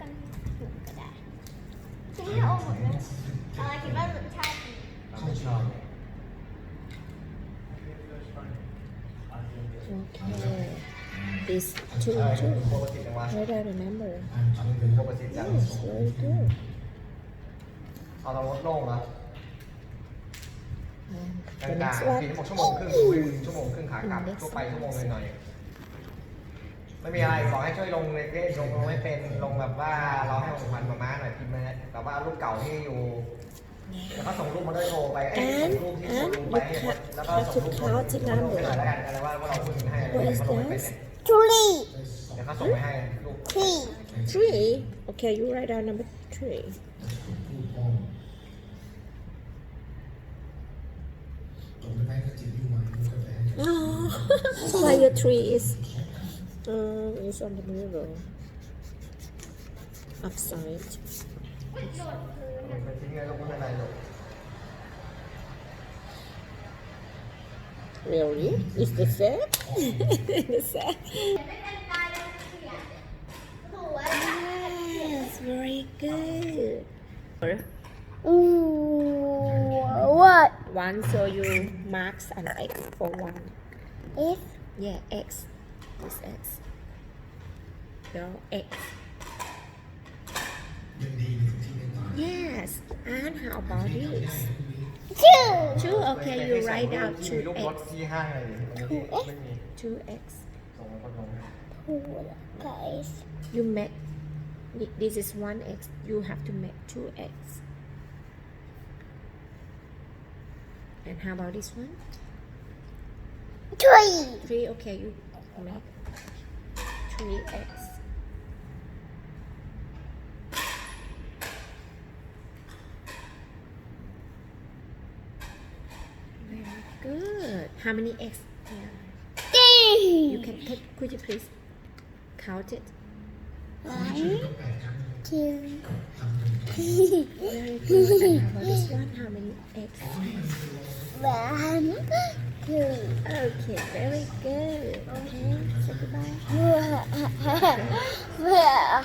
ถุงก็ได้กินให้โอหมดเลยอะไรคิดว่ารสชาติดีเราไม่ชอบ Okay. This two เออ two. ปกติจังวะ What I remember. ปกติจัง Yes, very good. เอาตอนรถโล่งนะ And กลา the ง next ๆ one. สี่ชั่วโมงครึ่งวิ่งชั่วโมงครึ่งขากลับทั่วไปชั่วโมงหน่อยๆ ไม่มีอะไรขอให้ช่วยลงในเฟซลงลงไม่เป็นลงแบบว่าเราให้ของขวัญมาม่าหน่อยพิมพ์มาแต่ว่ารูปเก่าที่อยู่ แล้วก็ส่งรูปมาด้วยโทรไปเอ้ยส่งรูปที่ส่งรูปไปให้หมดแล้วก็ส่งรูปมาให้หน่อยแล้วกันอะไรว่าว่าเราพูดให้อะไรเขาลงไม่เป็นเนี่ยทุลีเดี๋ยวเขาส่งไปให้รูปทรี Three. Okay, you write down number three. ตรงไปก็จิบอยู่มามันก็แหวน Oh, why your tree is um, it's on the mirror upside. Really? Is the set? the set? Yes, very good. Ooh, what? One, so you marks and X for one. X? Yeah, X this X. Y'all, X. Yes, and how about this? Two. Two, okay, you write out two X. Two X. Two X. Two guys. You make, this is one X, you have to make two X. And how about this one? Three. Three, okay, you make dx. Very good. How many x there? Three. You can take, could you please count it? One, two, three. Very good. And this one, how many eggs? One, two. Okay, very good. Okay, second 不要